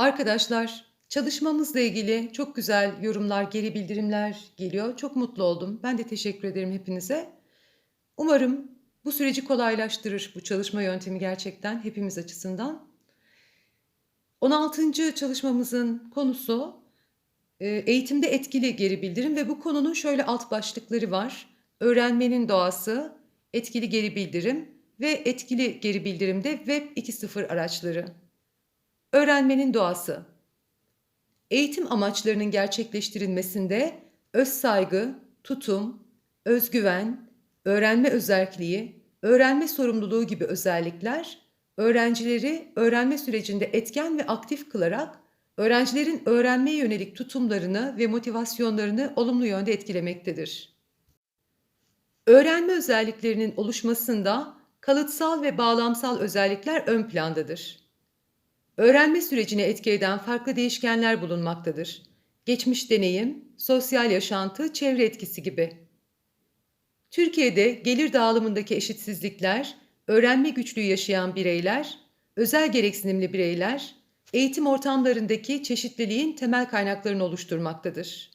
Arkadaşlar, çalışmamızla ilgili çok güzel yorumlar, geri bildirimler geliyor. Çok mutlu oldum. Ben de teşekkür ederim hepinize. Umarım bu süreci kolaylaştırır bu çalışma yöntemi gerçekten hepimiz açısından. 16. çalışmamızın konusu e, eğitimde etkili geri bildirim ve bu konunun şöyle alt başlıkları var. Öğrenmenin doğası, etkili geri bildirim ve etkili geri bildirimde Web 2.0 araçları. Öğrenmenin doğası. Eğitim amaçlarının gerçekleştirilmesinde öz saygı, tutum, özgüven, öğrenme özelliği, öğrenme sorumluluğu gibi özellikler öğrencileri öğrenme sürecinde etken ve aktif kılarak öğrencilerin öğrenmeye yönelik tutumlarını ve motivasyonlarını olumlu yönde etkilemektedir. Öğrenme özelliklerinin oluşmasında kalıtsal ve bağlamsal özellikler ön plandadır. Öğrenme sürecine etki eden farklı değişkenler bulunmaktadır. Geçmiş deneyim, sosyal yaşantı, çevre etkisi gibi. Türkiye'de gelir dağılımındaki eşitsizlikler, öğrenme güçlüğü yaşayan bireyler, özel gereksinimli bireyler, eğitim ortamlarındaki çeşitliliğin temel kaynaklarını oluşturmaktadır.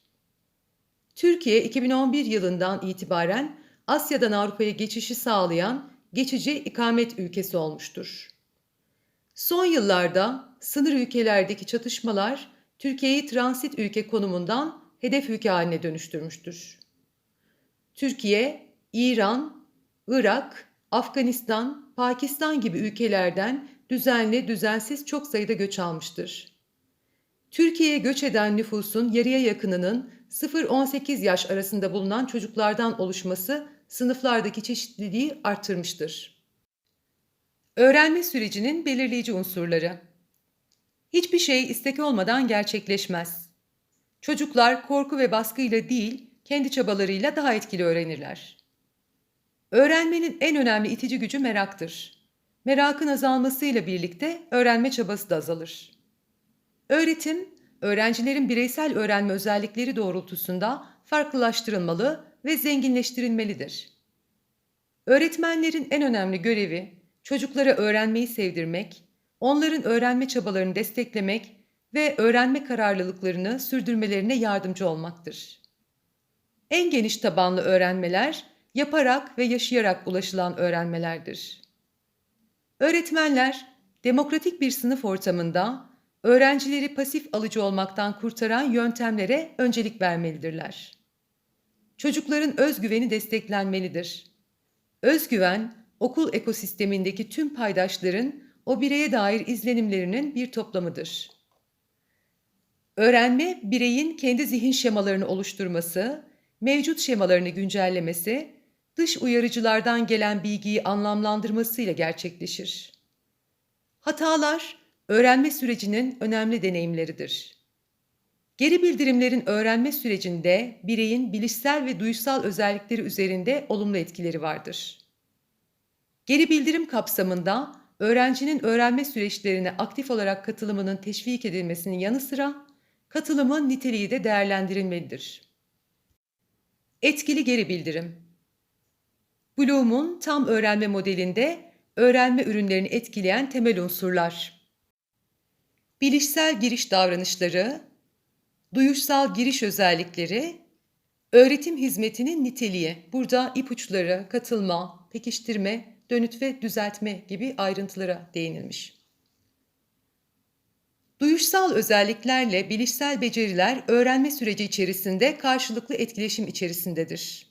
Türkiye 2011 yılından itibaren Asya'dan Avrupa'ya geçişi sağlayan geçici ikamet ülkesi olmuştur. Son yıllarda sınır ülkelerdeki çatışmalar Türkiye'yi transit ülke konumundan hedef ülke haline dönüştürmüştür. Türkiye, İran, Irak, Afganistan, Pakistan gibi ülkelerden düzenli, düzensiz çok sayıda göç almıştır. Türkiye'ye göç eden nüfusun yarıya yakınının 0-18 yaş arasında bulunan çocuklardan oluşması sınıflardaki çeşitliliği artırmıştır. Öğrenme sürecinin belirleyici unsurları. Hiçbir şey istek olmadan gerçekleşmez. Çocuklar korku ve baskıyla değil, kendi çabalarıyla daha etkili öğrenirler. Öğrenmenin en önemli itici gücü meraktır. Merakın azalmasıyla birlikte öğrenme çabası da azalır. Öğretim, öğrencilerin bireysel öğrenme özellikleri doğrultusunda farklılaştırılmalı ve zenginleştirilmelidir. Öğretmenlerin en önemli görevi çocuklara öğrenmeyi sevdirmek, onların öğrenme çabalarını desteklemek ve öğrenme kararlılıklarını sürdürmelerine yardımcı olmaktır. En geniş tabanlı öğrenmeler yaparak ve yaşayarak ulaşılan öğrenmelerdir. Öğretmenler demokratik bir sınıf ortamında öğrencileri pasif alıcı olmaktan kurtaran yöntemlere öncelik vermelidirler. Çocukların özgüveni desteklenmelidir. Özgüven, okul ekosistemindeki tüm paydaşların o bireye dair izlenimlerinin bir toplamıdır. Öğrenme, bireyin kendi zihin şemalarını oluşturması, mevcut şemalarını güncellemesi, dış uyarıcılardan gelen bilgiyi anlamlandırmasıyla gerçekleşir. Hatalar, öğrenme sürecinin önemli deneyimleridir. Geri bildirimlerin öğrenme sürecinde bireyin bilişsel ve duysal özellikleri üzerinde olumlu etkileri vardır. Geri bildirim kapsamında öğrencinin öğrenme süreçlerine aktif olarak katılımının teşvik edilmesinin yanı sıra katılımın niteliği de değerlendirilmelidir. Etkili geri bildirim Bloom'un tam öğrenme modelinde öğrenme ürünlerini etkileyen temel unsurlar. Bilişsel giriş davranışları, duyuşsal giriş özellikleri, öğretim hizmetinin niteliği. Burada ipuçları, katılma, pekiştirme, dönüt ve düzeltme gibi ayrıntılara değinilmiş. Duyuşsal özelliklerle bilişsel beceriler öğrenme süreci içerisinde karşılıklı etkileşim içerisindedir.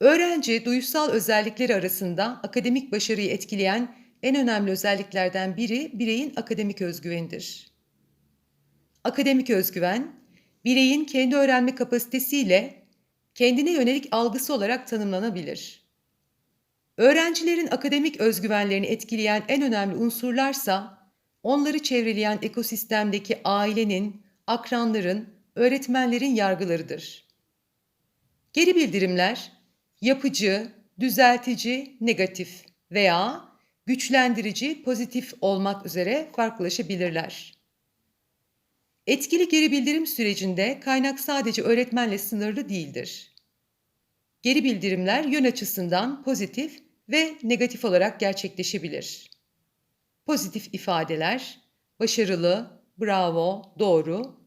Öğrenci duyuşsal özellikleri arasında akademik başarıyı etkileyen en önemli özelliklerden biri bireyin akademik özgüvenidir. Akademik özgüven, bireyin kendi öğrenme kapasitesiyle kendine yönelik algısı olarak tanımlanabilir. Öğrencilerin akademik özgüvenlerini etkileyen en önemli unsurlarsa onları çevreleyen ekosistemdeki ailenin, akranların, öğretmenlerin yargılarıdır. Geri bildirimler yapıcı, düzeltici, negatif veya güçlendirici, pozitif olmak üzere farklılaşabilirler. Etkili geri bildirim sürecinde kaynak sadece öğretmenle sınırlı değildir. Geri bildirimler yön açısından pozitif ve negatif olarak gerçekleşebilir. Pozitif ifadeler, başarılı, bravo, doğru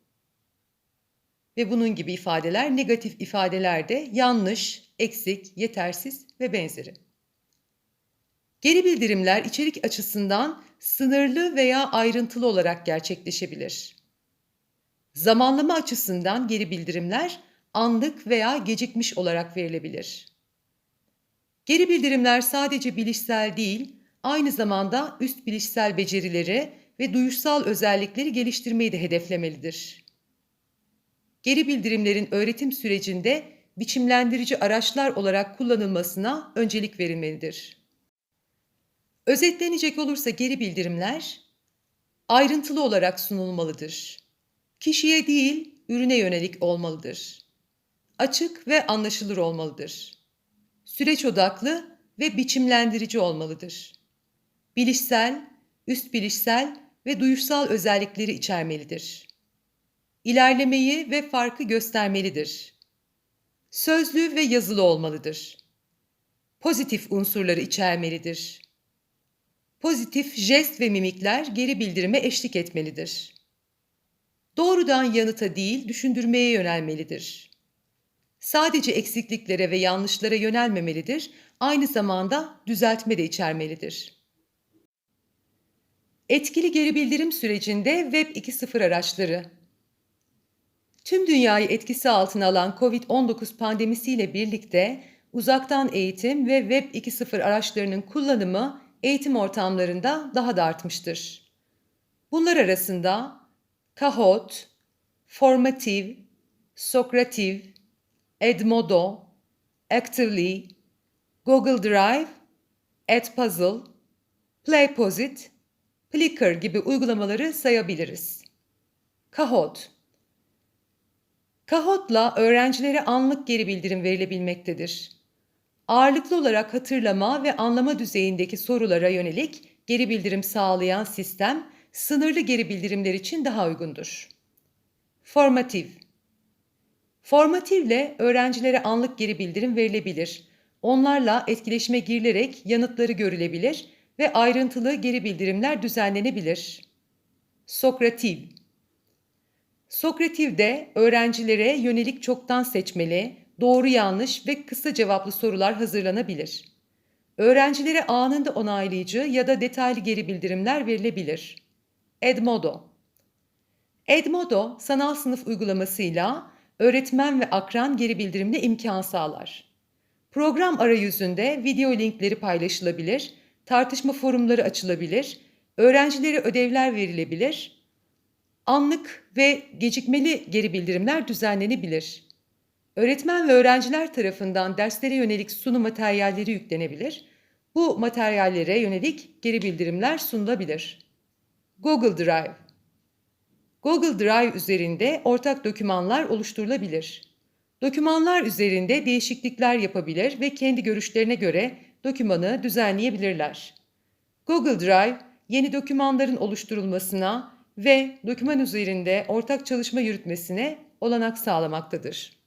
ve bunun gibi ifadeler negatif ifadeler de yanlış, eksik, yetersiz ve benzeri. Geri bildirimler içerik açısından sınırlı veya ayrıntılı olarak gerçekleşebilir. Zamanlama açısından geri bildirimler anlık veya gecikmiş olarak verilebilir. Geri bildirimler sadece bilişsel değil, aynı zamanda üst bilişsel becerileri ve duyuşsal özellikleri geliştirmeyi de hedeflemelidir. Geri bildirimlerin öğretim sürecinde biçimlendirici araçlar olarak kullanılmasına öncelik verilmelidir. Özetlenecek olursa geri bildirimler ayrıntılı olarak sunulmalıdır. Kişiye değil, ürüne yönelik olmalıdır. Açık ve anlaşılır olmalıdır. Süreç odaklı ve biçimlendirici olmalıdır. Bilişsel, üst bilişsel ve duyuşsal özellikleri içermelidir. İlerlemeyi ve farkı göstermelidir. Sözlü ve yazılı olmalıdır. Pozitif unsurları içermelidir. Pozitif jest ve mimikler geri bildirime eşlik etmelidir. Doğrudan yanıta değil, düşündürmeye yönelmelidir. Sadece eksikliklere ve yanlışlara yönelmemelidir, aynı zamanda düzeltme de içermelidir. Etkili geri bildirim sürecinde Web 2.0 araçları Tüm dünyayı etkisi altına alan COVID-19 pandemisiyle birlikte uzaktan eğitim ve Web 2.0 araçlarının kullanımı eğitim ortamlarında daha da artmıştır. Bunlar arasında Kahoot, Formative, Socrative, Edmodo, Actively, Google Drive, Edpuzzle, Playposit, Plickr gibi uygulamaları sayabiliriz. Kahoot Kahoot'la öğrencilere anlık geri bildirim verilebilmektedir. Ağırlıklı olarak hatırlama ve anlama düzeyindeki sorulara yönelik geri bildirim sağlayan sistem sınırlı geri bildirimler için daha uygundur. Formatif Formatifle öğrencilere anlık geri bildirim verilebilir. Onlarla etkileşime girilerek yanıtları görülebilir ve ayrıntılı geri bildirimler düzenlenebilir. Sokrativ Sokrativ'de öğrencilere yönelik çoktan seçmeli, doğru yanlış ve kısa cevaplı sorular hazırlanabilir. Öğrencilere anında onaylayıcı ya da detaylı geri bildirimler verilebilir. Edmodo Edmodo, sanal sınıf uygulamasıyla öğretmen ve akran geri bildirimine imkan sağlar. Program arayüzünde video linkleri paylaşılabilir, tartışma forumları açılabilir, öğrencilere ödevler verilebilir, anlık ve gecikmeli geri bildirimler düzenlenebilir. Öğretmen ve öğrenciler tarafından derslere yönelik sunum materyalleri yüklenebilir. Bu materyallere yönelik geri bildirimler sunulabilir. Google Drive Google Drive üzerinde ortak dokümanlar oluşturulabilir. Dokümanlar üzerinde değişiklikler yapabilir ve kendi görüşlerine göre dokümanı düzenleyebilirler. Google Drive, yeni dokümanların oluşturulmasına ve doküman üzerinde ortak çalışma yürütmesine olanak sağlamaktadır.